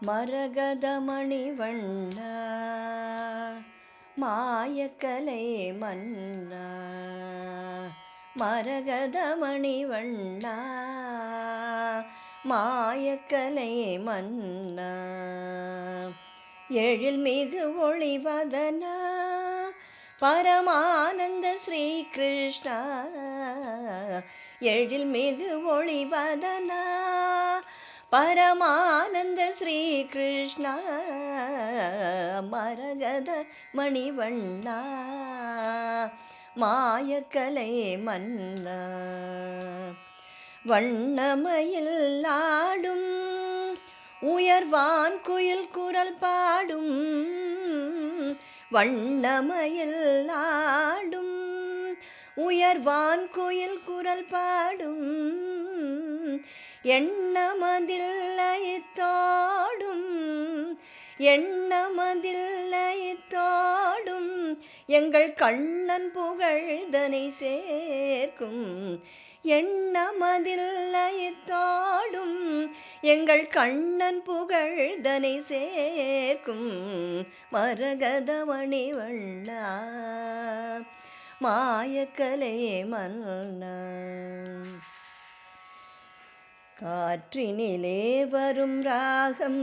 மரகதமணி வண்ணா மாயக்கலை மன்னா மரகதமணி வண்ணா மாயக்கலை மன்னா. எழில் மிகு ஒளிவதனா பரமானந்த ஸ்ரீ கிருஷ்ணா. எழில் மிகு ஒளிவதனா பரமானந்த ஸ்ரீ கிருஷ்ணா மரகத மணிவண்ணா மாயக்கலை மன்னா வண்ணமயில் ஆடும் உயர்வான் குயில் குரல் பாடும் வண்ணமயில் ஆடும் உயர்வான் குயில் குரல் பாடும் எண்ணமதில்லைத்தோடும் எண்ணமதில்லைத்தோடும் எங்கள் கண்ணன் புகழ்தனை சேர்க்கும். எண்ணமதில்லை எண்ணமதில்லைத்தோடும் எங்கள் கண்ணன் புகழ்தனை சேர்க்கும். மரகதவணி வண்ணா மாயக்கலையே மன்னா காற்றினிலே வரும் ராகம்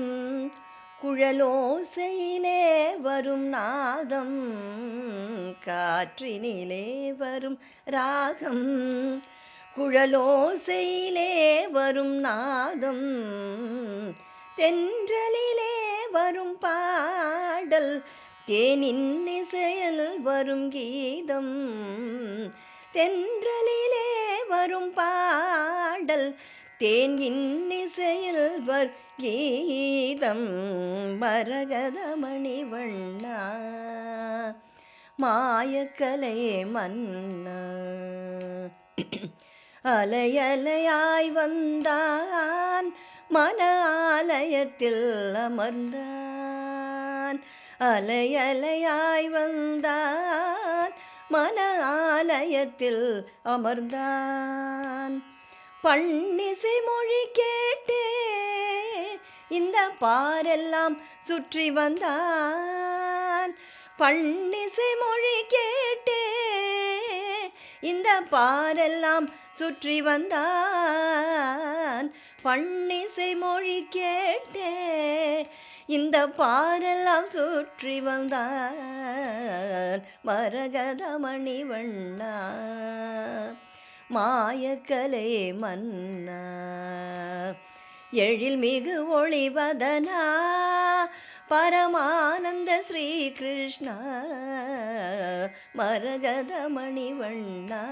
குழலோசையிலே வரும் நாதம் காற்றினிலே வரும் ராகம் குழலோசையிலே வரும் நாதம் தென்றலிலே வரும் பாடல் தேனின் இசையில் வரும் கீதம் தென்றலிலே வரும் பாடல் தேன் இன்னிசையில் கீதம் மரகதமணி வண்ணா. மாயக்கலை மன்னா. அலையலையாய் வந்தான். மன ஆலயத்தில் அமர்ந்தான். அலையலையாய் வந்தான். மன ஆலயத்தில் அமர்ந்தான். பண்ணிசை மொழி கேட்டே இந்த பாரெல்லாம் சுற்றி வந்தான். பண்ணிசை மொழி கேட்டே இந்த பாரெல்லாம் சுற்றி வந்தான். பண்ணிசை மொழி கேட்டே இந்த பாரெல்லாம் சுற்றி வந்தான். மரகதமணி வண்ணான் மாயக்கலை மன்னா. எழில் மிகு ஒளிவதனா. பரமானந்த ஸ்ரீ கிருஷ்ணா மரகத வண்ணா.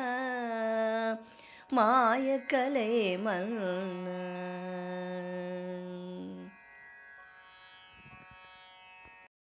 மாயக்கலை மன்னா.